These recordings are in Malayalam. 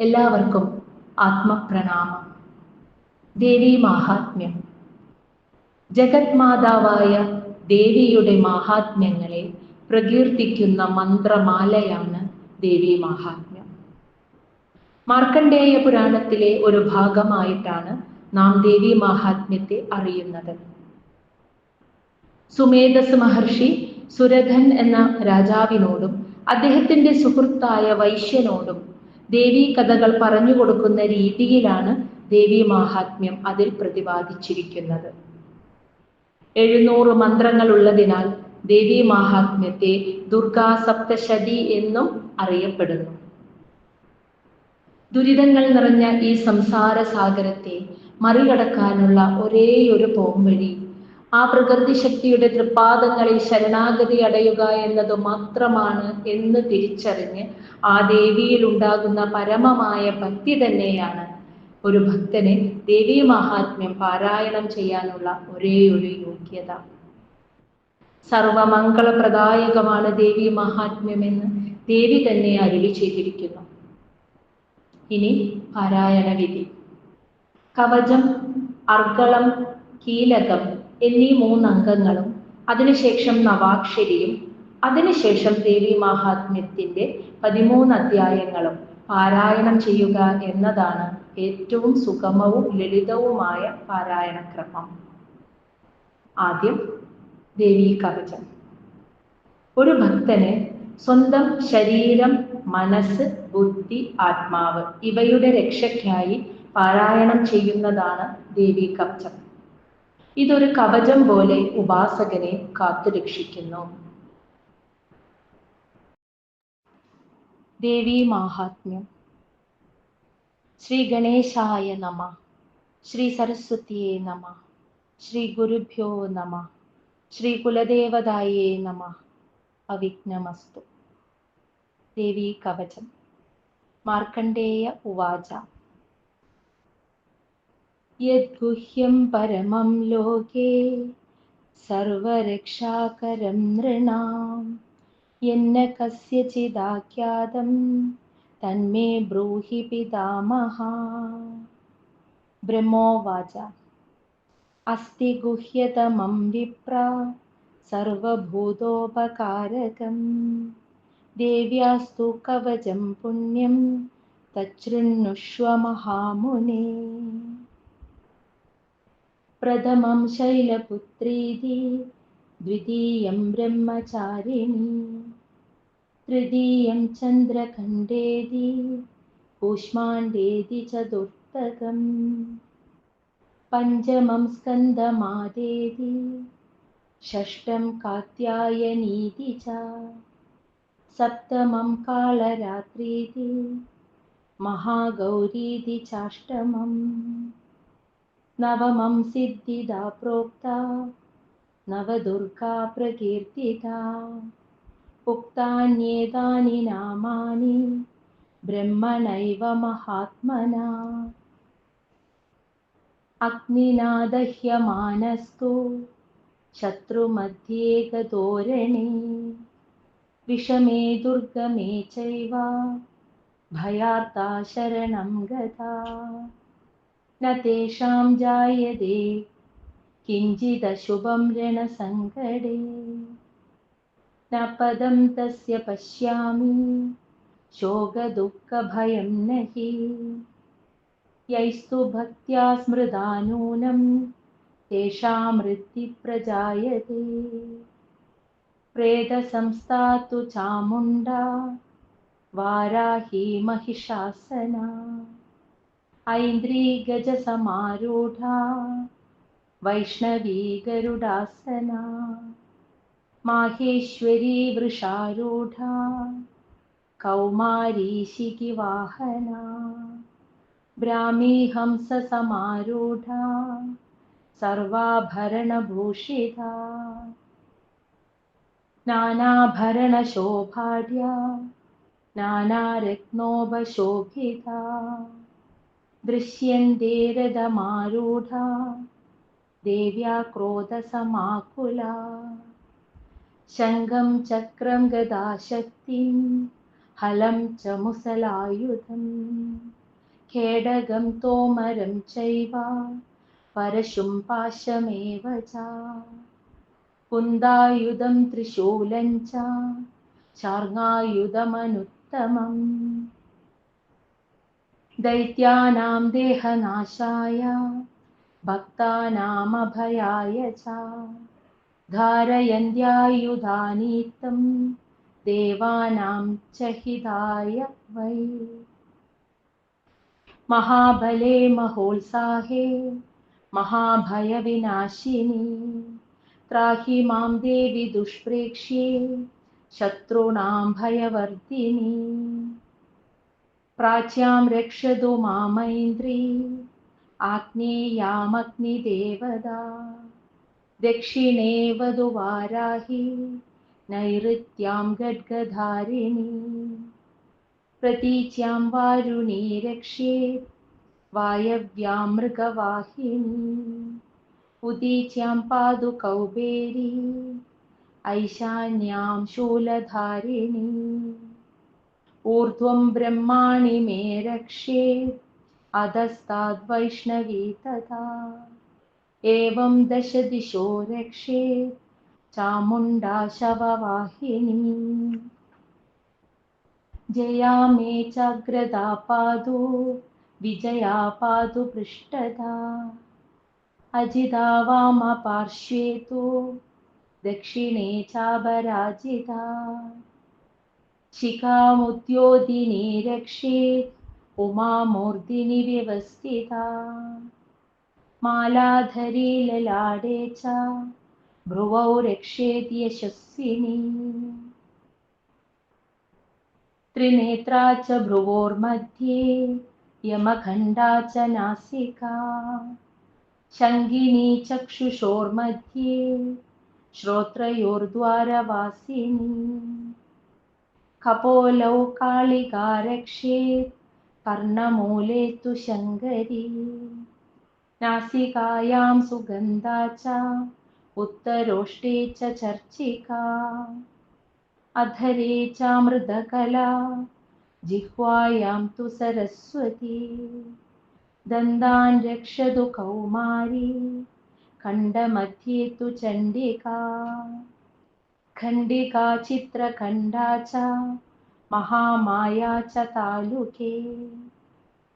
എല്ലാവർക്കും ആത്മപ്രണാമം. ദേവീ മാഹാത്മ്യം. ജഗത്മാതാവായ ദേവിയുടെ മാഹാത്മ്യങ്ങളെ പ്രകീർത്തിക്കുന്ന മന്ത്രമാലയാണ് ദേവീ മാഹാത്മ്യം. മാർക്കണ്ഡേയ പുരാണത്തിലെ ഒരു ഭാഗമായിട്ടാണ് നാം ദേവീ മാഹാത്മ്യത്തെ അറിയുന്നത്. സുമേധസ് മഹർഷി സുരഥൻ എന്ന രാജാവിനോടും അദ്ദേഹത്തിന്റെ സുഹൃത്തായ വൈശ്യനോടും ദേവീ കഥകൾ പറഞ്ഞു കൊടുക്കുന്ന രീതിയിലാണ് ദേവി മാഹാത്മ്യം അതിൽ പ്രതിപാദിച്ചിരിക്കുന്നത്. എഴുന്നൂറ് മന്ത്രങ്ങൾ ഉള്ളതിനാൽ ദേവി മാഹാത്മ്യത്തെ ദുർഗാ സപ്തശതി എന്നും അറിയപ്പെടുന്നു. ദുരിതങ്ങൾ നിറഞ്ഞ ഈ സംസാര സാഗരത്തെ മറികടക്കാനുള്ള ഒരേയൊരു പോംവഴി ആ പ്രകൃതി ശക്തിയുടെ തൃപ്പാദങ്ങളിൽ ശരണാഗതി അടയുക എന്നത് മാത്രമാണ് എന്ന് തിരിച്ചറിഞ്ഞ് ആ ദേവിയിൽ ഉണ്ടാകുന്ന പരമമായ ഭക്തി തന്നെയാണ് ഒരു ഭക്തനെ ദേവീ മഹാത്മ്യം പാരായണം ചെയ്യാനുള്ള ഒരേ ഒരു യോഗ്യത. സർവമംഗളപ്രദായകമാണ് ദേവി മഹാത്മ്യം മഹാത്മ്യമെന്ന് ദേവി തന്നെ അരുളി ചെയ്തിരിക്കുന്നു. ഇനി പാരായണ വിധി കവചം അർഗളം കീലകം എന്നീ മൂന്നംഗങ്ങളും അതിനുശേഷം നവാക്ഷരിയും അതിനുശേഷം ദേവി മഹാത്മ്യത്തിന്റെ പതിമൂന്ന് അധ്യായങ്ങളും പാരായണം ചെയ്യുക എന്നതാണ് ഏറ്റവും സുഗമവും ലളിതവുമായ പാരായണക്രമം. ആദ്യം ദേവി കവചം. ഒരു ഭക്തന് സ്വന്തം ശരീരം മനസ്സ് ബുദ്ധി ആത്മാവ് ഇവയുടെ രക്ഷയ്ക്കായി പാരായണം ചെയ്യുന്നതാണ് ദേവി കവചം. ഇതൊരു കവചം പോലെ ഉപാസകനെ കാത്തുരക്ഷിക്കുന്നു. ദേവി മാഹാത്മ്യം. ശ്രീ ഗണേശായ നമ. ശ്രീ സരസ്വതിയെ നമ. ശ്രീ ഗുരുഭ്യോ നമ. ശ്രീ കുലദേവതായേ നമ. അവിഘ്നമസ്തു. ദേവി കവചം. മാർക്കണ്ഡേയ ഉവാച. യദ്ഗുഹ്യം പരമം ലോകേ സർവരക്ഷാകരം നൃണാം എന്ന കസ്യചിദാഖ്യാതം തന്മേ ബ്രൂഹി പിതാമഹ ബ്രഹ്മോവാച അസ്തി ഗുഹ്യതമം വിപ്ര സർവഭൂതോപകാരകം ദേവ്യാസ്തു കവചം പുണ്യം തച്ഛൃണ്ണുഷ്വ മഹാമുനെ प्रथमं शैलपुत्रीति द्वितीयं ब्रह्मचारिणी तृतीयं चन्द्रखण्डेति कूष्माण्डेति च दुर्तकम् पञ्चमं स्कन्दमादेति षष्ठं कात्यायनीति च सप्तमं कालरात्रीति महागौरीति चाष्टमम्। नवमं सिद्धिदा प्रोक्ता नवदुर्गा प्रकीर्तिता उक्तान्येतानि नामानि ब्रह्मणैव महात्मना अग्निना दह्यमानस्तु शत्रुमध्ये गतोरणे विषमे दुर्गमे चैव भयार्ता शरणं गता न तेषां जायते। किञ्चिदशुभं रणसङ्कटे न पदं तस्य पश्यामि। शोकदुःखभयं न हि यैस्तु भक्त्या स्मृदा नूनं तेषामृत्ति प्रजायते। प्रेतसंस्था तु चामुण्डा वाराही महिषासना ऐन्द्री गजसमारूढा वैष्णवी गरुडासना माहेश्वरी वृषारूढा कौमारी शिखिवाहना ब्राह्मी हंससमारूढा सर्वाभरणभूषिता नानाभरणशोभाढ्या नानारत्नोपशोभिता दृश्यन्ते रथमारूढा देव्या क्रोधसमाकुला शङ्खं चक्रं गदाशक्तिं हलं च मुसलायुधं खेडगं तोमरं चैव परशुं पाशमेव च कुन्दायुधं त्रिशूलं च चार्गायुधमनुत्तमम् दैत्यानां देहनाशाय, भक्तानामभयाय च। धारयन्त्यायुधानीतं, देवानां च हिताय वै। महाबले महोत्साहे, महाभयविनाशिनी, त्राहि माँ देवि दुष्प्रेक्ष्ये, शत्रूणां भयवर्धिनी। പ്രാച്യാം രക്ഷതു മാമൈന്ദ്രി ആഗ്നേയാമഗ്നിദേവതാ ദക്ഷിണേവതു വാരാഹി നൈഋത്യാം ഗഡ്ഗധാരിണി പ്രതീച്യാം വാരുണി രക്ഷേ വായവ്യാം മൃഗവാഹിനി ഉദീച്യാം പാതു കൗബേരി ഐശാന്യാം ശൂലധാരിണി ऊर्ध्वं ब्रह्माणि मे रक्षेत् अधस्ताद्वैष्णवी तथा एवं दशदिशो रक्षेत् चामुण्डा शववाहिनी जया मे चाग्रदा पादु विजया पादु पृष्ठदा अजिता वामपार्श्वे तु दक्षिणे चापराजिता शिखामुद्योदिनी रक्षेत् उमामूर्धिनि व्यवस्थिता मालाधरी ललाडे च भ्रुवौ रक्षेत् यशस्विनी त्रिनेत्रा च भ्रुवोर्मध्ये यमखण्डा च नासिका शङ्गिनी चक्षुषोर्मध्ये श्रोत्रयोर्द्वारवासिनी കപോലൗ കാളികാരക്ഷേ കർണമൂലേ തു ശങ്കരി. നാസികായാം സുഗന്ധാച്ച ഉത്തരോഷ്ടേ ച ചർച്ചിക. അധരേ ചാമൃതകല ജിഹ്വായാം തു സരസ്വതി. ദന്താൻ രക്ഷതു കൗമാരി ഖണ്ഡമധ്യേ തു ചണ്ഡിക. खण्डिका चित्रखण्डा च महामाया च तालुके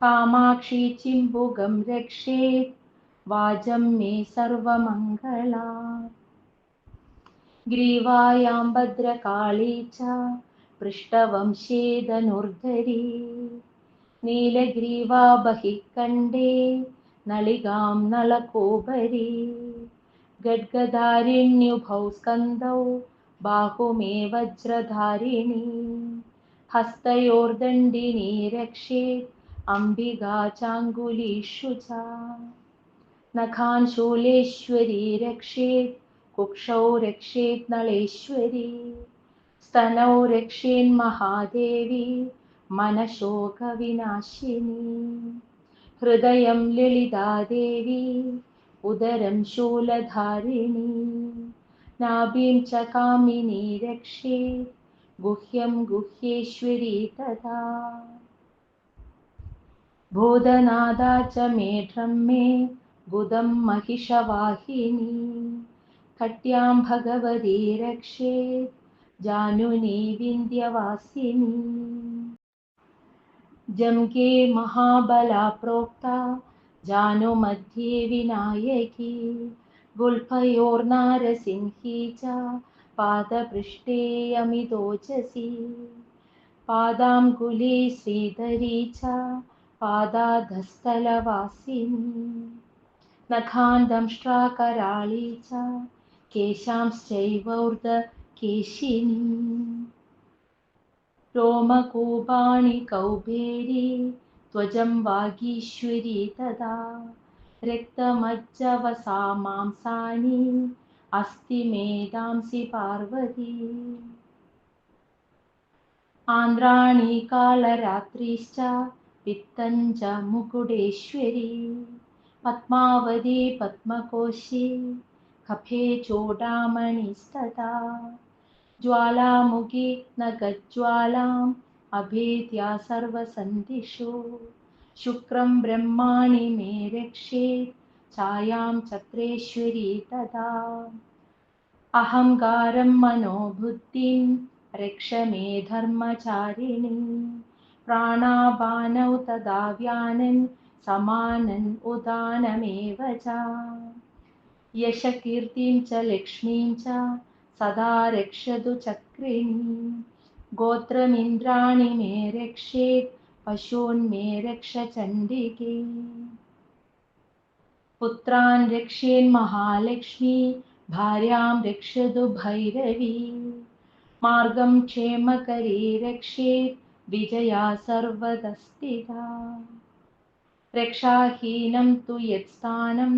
कामाक्षी चिम्बुगं रक्षेत् वाजं मे सर्वमङ्गला ग्रीवायां भद्रकाली च पृष्ठवंशे धनुर्धरी नीलग्रीवा बहिः कण्डे नलिगां नलकोपरि गड्गधारिण्युभौ स्कन्दौ ബാഹുമേ വജ്രധാരിണി ഹസ്തയോർദണ്ഡിനി രക്ഷേത് അംബികാ ചാങ്കുലീഷു ച. നഖാൻ ശൂലേശ്വരി രക്ഷേത് കുക്ഷൗ രക്ഷേത് നളേശ്വരി സ്തനൗ രക്ഷേൻ മഹാദേവി മനശോകവിനാശിനി ഹൃദയം ലളിതാദേവി ഉദരം ശൂലധാരിണി. नाभिं च कामिनी रक्षेत् गुह्यं गुह्येश्वरी तथा भूतनादा च मेढ्रं मे बुधं महिषवाहिनी कट्यां भगवती रक्षेत् जानुनी विन्ध्यवासिनी जङ्गे महाबला प्रोक्ता जानुमध्ये विनायकी गुल्फयोर्नारसिंही च पादपृष्ठे श्रीधरी च पादाधस्थलवासिनी। नखान् दंष्ट्राकराळी च केशांश्चैवौर्धकेशिनी। रोमकूपाणि कौबेरी, त्वजं वागीश्वरी तदा। रक्तमज्जवसा मांसानि अस्ति मेधांसि पार्वती। आन्द्राणि कालरात्रिश्च पित्तं च मुकुडेश्वरी पद्मावती पद्मकोशी कफे चूडामणिस्तथा ज्वालामुखी नगज्वालाम् अभेद्या सर्वसन्धिषु शुक्रं ब्रह्माणि मे रक्षेत् छायां चक्रेश्वरी तदा। अहङ्कारं मनोबुद्धिं रक्ष मे धर्मचारिणी। प्राणापानौ तदा व्यानन् समानन् उदानमेव च। यशकीर्तिं च लक्ष्मीं च सदा रक्षतु चक्रिणी। गोत्रमिन्द्राणि मे रक्षेत् പശൂന്മേ രക്ഷ ചണ്ഡികേ. പുത്രാൻ രക്ഷേൻ മഹാലക്ഷ്മി ഭാര്യാം രക്ഷതു ഭൈരവി. മാർഗം ക്ഷേമകരീ രക്ഷേത് വിജയാ സർവതസ്ഥിത രക്ഷാഹീനം തു യത്സ്ഥാനം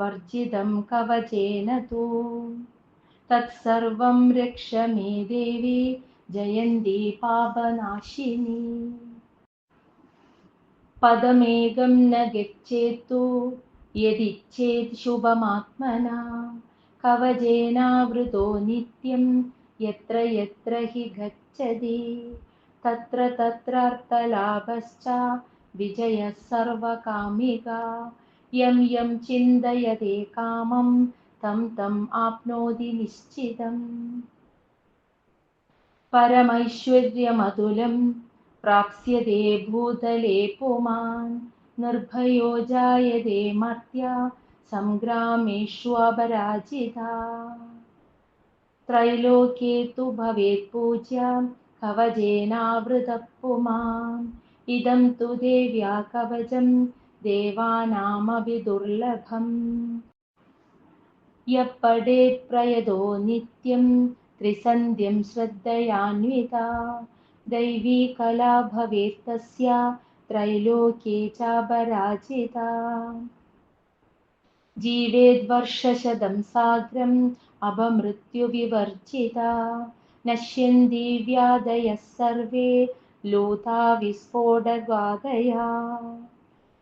വർജിതം കവചേന തൂ. തത്സർവം രക്ഷ മേ ദേവി ജയന്തി പാപനാശിനി. പദമേകം ന ഗച്ഛേത്തു യതിച്ഛേത് ശുഭമാത്മന. കവചേനാവൃതോ നിത്യം. യത്ര യത്ര ഹി ഗച്ഛതി. തത്ര തത്രാർത്ഥലാഭശ്ച വിജയ സർവകാമിക. യം യം ചിന്തയതേ കാമം. തം തം ആപ്നോതി നിശ്ചിതം. പരമൈശ്വര്യമതുലം. प्राप्स्यते भूतले पुमान् निर्भयो जायते मर्त्या सङ्ग्रामेष्वपराजिता त्रैलोक्ये तु भवेत् पूज्या कवचेनावृतः पुमान् इदं तु देव्या कवचं देवानामपि दुर्लभम् यः पठेत् प्रयतो नित्यं त्रिसन्ध्यं श्रद्धयान्विता दैवी कला भवेत् तस्य त्रैलोक्ये च पराजिता जीवेद्वर्षशतं साग्रम् अपमृत्युविवर्जिता नश्यन्ति व्याधयः सर्वे लूता विस्फोटगादया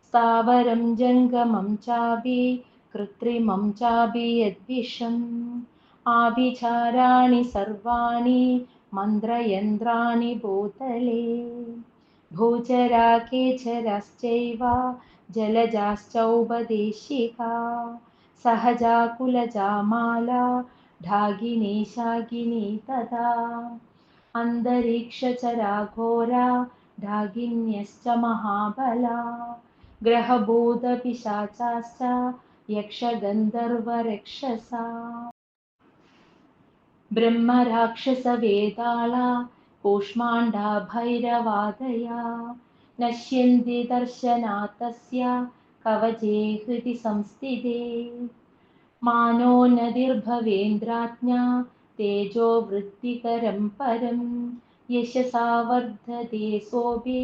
स्थावरं जङ्गमं चापि कृत्रिमं चापि यद्विषम्। आभिचाराणि सर्वाणि मन्त्रयन्त्राणि भूतले भूचरा केचरश्चैव जलजाश्चौपदेशिका सहजा कुलजा माला ढागिनी शागिनी तथा। अन्तरिक्षचरा घोरा ढागिन्यश्च महाबला। ग्रहभूतपिशाचाश्च यक्षगन्धर्वरक्षसा ब्रह्मराक्षसवेताला कूष्माण्डा भैरवादया नश्यन्ति दर्शनात् कवचे हृदि संस्थिते मानो नदिर्भवेन्द्राज्ञा तेजो वृत्तिकरं परं यशसा वर्धते सोऽपि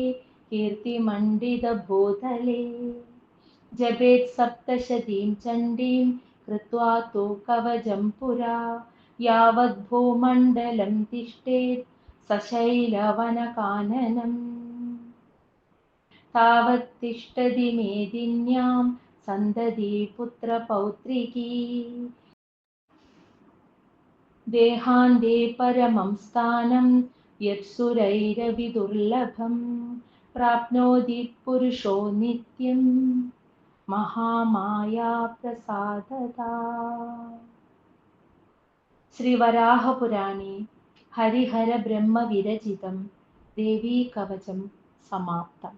कीर्तिमण्डितभूतले जपेत् सप्तशतीं चण्डीं कृत्वा तु कवचं पुरा यावद्भूमण्डलं तिष्ठेत् सशैलवनकाननम्। तावत्तिष्ठति मेदिन्यां सन्तति पुत्रपौत्रिकी। देहान्ते परमं स्थानं यत्सुरैरविदुर्लभं प्राप्नोति पुरुषो नित्यं महामायाप्रसादता ശ്രീവരാഹപുരാണി ഹരിഹര ബ്രഹ്മവിരചിതം ദേവീകവചം സമാപ്തം.